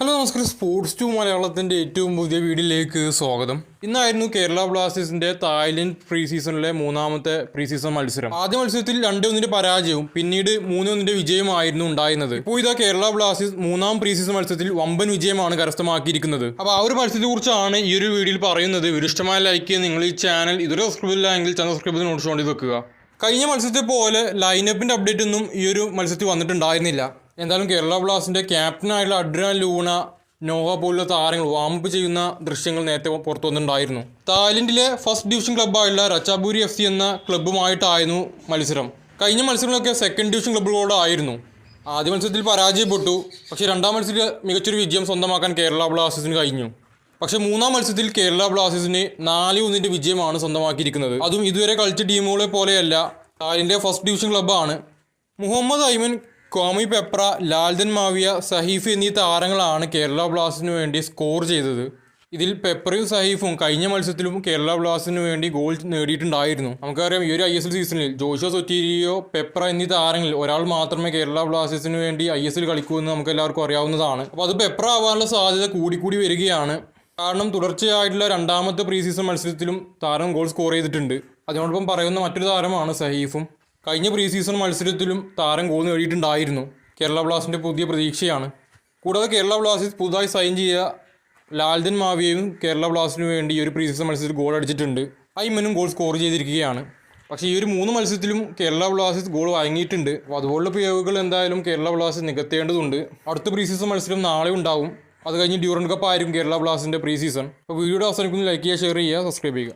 Hello നമസ്കാരം. Sports to മലയാളത്തിന്റെ ഏറ്റവും പുതിയ വീഡിയോയിലേക്ക് സ്വാഗതം. ഇന്നായിരുന്നു കേരള ബ്ലാസ്റ്റേഴ്സിന്റെ തായ്ലൻഡ് പ്രീ സീസണിലെ മൂന്നാമത്തെ പ്രീ സീസൺ മത്സരം. ആദ്യ മത്സരത്തിൽ രണ്ട് ഒന്നിന്റെ പരാജയവും പിന്നീട് മൂന്ന് ഒന്നിന്റെ വിജയമായിരുന്നു ഉണ്ടായിരുന്നത്. ഇപ്പോൾ ഇതാ കേരള ബ്ലാസ്റ്റേഴ്സ് മൂന്നാം പ്രീ സീസൺ മത്സരത്തിൽ വമ്പൻ വിജയമാണ് കരസ്ഥമാക്കിയിരിക്കുന്നത്. അപ്പോൾ ആ ഒരു മത്സരത്തെ കുറിച്ചാണ് ഈ ഒരു വീഡിയോയിൽ പറയുന്നത്. വിരുഷ്ടമായ ലൈക്ക് ചെയ്യുക നിങ്ങൾ ഈ ചാനൽ ഇതൊരു സബ്സ്ക്രൈബ് ഇല്ല എങ്കിൽ ചാനൽ സബ്സ്ക്രൈബ് വേണ്ടി വെക്കുക കഴിഞ്ഞ മത്സരത്തെ പോലെ ലൈനപ്പിന്റെ അപ്ഡേറ്റ് ഒന്നും ഈ ഒരു മത്സരത്തിൽ വന്നിട്ടുണ്ടായിരുന്നില്ല. എന്തായാലും കേരള ബ്ലാസ്റ്റിന്റെ ക്യാപ്റ്റനായിട്ടുള്ള അഡ്രാൻ ലൂണ നോവ പോലുള്ള താരങ്ങൾ വാമ്പ് ചെയ്യുന്ന ദൃശ്യങ്ങൾ നേരത്തെ പുറത്തു വന്നിട്ടുണ്ടായിരുന്നു. തായ്ലൻഡിലെ ഫസ്റ്റ് ഡിവിഷൻ ക്ലബ്ബായുള്ള റച്ചാബൂരി എഫ് സി എന്ന ക്ലബ്ബുമായിട്ടായിരുന്നു മത്സരം. കഴിഞ്ഞ മത്സരങ്ങളൊക്കെ സെക്കൻഡ് ഡിവിഷൻ ക്ലബ്ബുകളോടായിരുന്നു ആദ്യ മത്സരത്തിൽ പരാജയപ്പെട്ടു. പക്ഷേ രണ്ടാം മത്സരത്തിൽ മികച്ചൊരു വിജയം സ്വന്തമാക്കാൻ കേരള ബ്ലാസ്റ്റേഴ്സിന് കഴിഞ്ഞു. പക്ഷേ മൂന്നാം മത്സരത്തിൽ കേരള ബ്ലാസ്റ്റേഴ്സിന് നാല് ഒന്നിന്റെ വിജയമാണ് സ്വന്തമാക്കിയിരിക്കുന്നത്. അതും ഇതുവരെ കളിച്ച ടീമുകളെ പോലെയല്ല തായ്ലൻഡിലെ ഫസ്റ്റ് ഡിവിഷൻ ക്ലബ്ബാണ്. മുഹമ്മദ് ഐമൻ കോമി പെപ്ര ലാൽദൻ മാവിയ സഹീഫ് എന്നീ താരങ്ങളാണ് കേരള ബ്ലാസ്റ്റിനു വേണ്ടി സ്കോർ ചെയ്തത്. ഇതിൽ പെപ്പറയും സഹീഫും കഴിഞ്ഞ മത്സരത്തിലും കേരള ബ്ലാസ്റ്റിനു വേണ്ടി ഗോൾ നേടിയിട്ടുണ്ടായിരുന്നു. നമുക്കറിയാം ഈ ഒരു ഐ എസ് എൽ സീസണിൽ ജോഷോ സൊറ്റീരിയോ പെപ്ര എന്നീ താരങ്ങളിൽ ഒരാൾ മാത്രമേ കേരള ബ്ലാസ്റ്റേഴ്സിന് വേണ്ടി ഐ എസ് എൽ കളിക്കൂ എന്ന് നമുക്ക് എല്ലാവർക്കും അറിയാവുന്നതാണ്. അപ്പോൾ അത് പെപ്ര ആവാനുള്ള സാധ്യത കൂടിക്കൂടി വരികയാണ്. കാരണം തുടർച്ചയായിട്ടുള്ള രണ്ടാമത്തെ പ്രീ സീസൺ മത്സരത്തിലും താരം ഗോൾ സ്കോർ ചെയ്തിട്ടുണ്ട്. അതിനോടൊപ്പം പറയുന്ന മറ്റൊരു താരമാണ് സഹീഫും. കഴിഞ്ഞ പ്രീ സീസൺ മത്സരത്തിലും താരം ഗോൾ നേടിയിട്ടുണ്ടായിരുന്നു. കേരള ബ്ലാസ്റ്റിന്റെ പുതിയ പ്രതീക്ഷയാണ്. കൂടാതെ കേരള ബ്ലാസ്റ്റേഴ്സ് പുതുതായി സൈൻ ചെയ്ത ലാൽദൻ മാവിയയും കേരള ബ്ലാസ്റ്റിന് വേണ്ടി ഈ ഒരു പ്രീ സീസൺ മത്സരത്തിൽ ഗോൾ അടിച്ചിട്ടുണ്ട്. ഐമനും ഗോൾ സ്കോർ ചെയ്തിരിക്കുകയാണ്. പക്ഷേ ഈ ഒരു മൂന്ന് മത്സരത്തിലും കേരള ബ്ലാസ്റ്റേഴ്സ് ഗോൾ വാങ്ങിയിട്ടുണ്ട്. അപ്പോൾ അതുപോലുള്ള പിഴവുകൾ എന്തായാലും കേരള ബ്ലാസ്റ്റേഴ്സ് നികത്തേണ്ടതുണ്ട്. അടുത്ത പ്രീ സീസൺ മത്സരം നാളെ ഉണ്ടാവും. അത് കഴിഞ്ഞ് ഡ്യൂറൻ കപ്പ് ആയിരിക്കും കേരള ബ്ലാസ്റ്റിന്റെ പ്രീ സീസൺ അപ്പോൾ വീഡിയോ അവസാനിക്കുന്നത് ലൈക്ക് ചെയ്യുക ഷെയർ ചെയ്യുക സബ്സ്ക്രൈബ് ചെയ്യുക.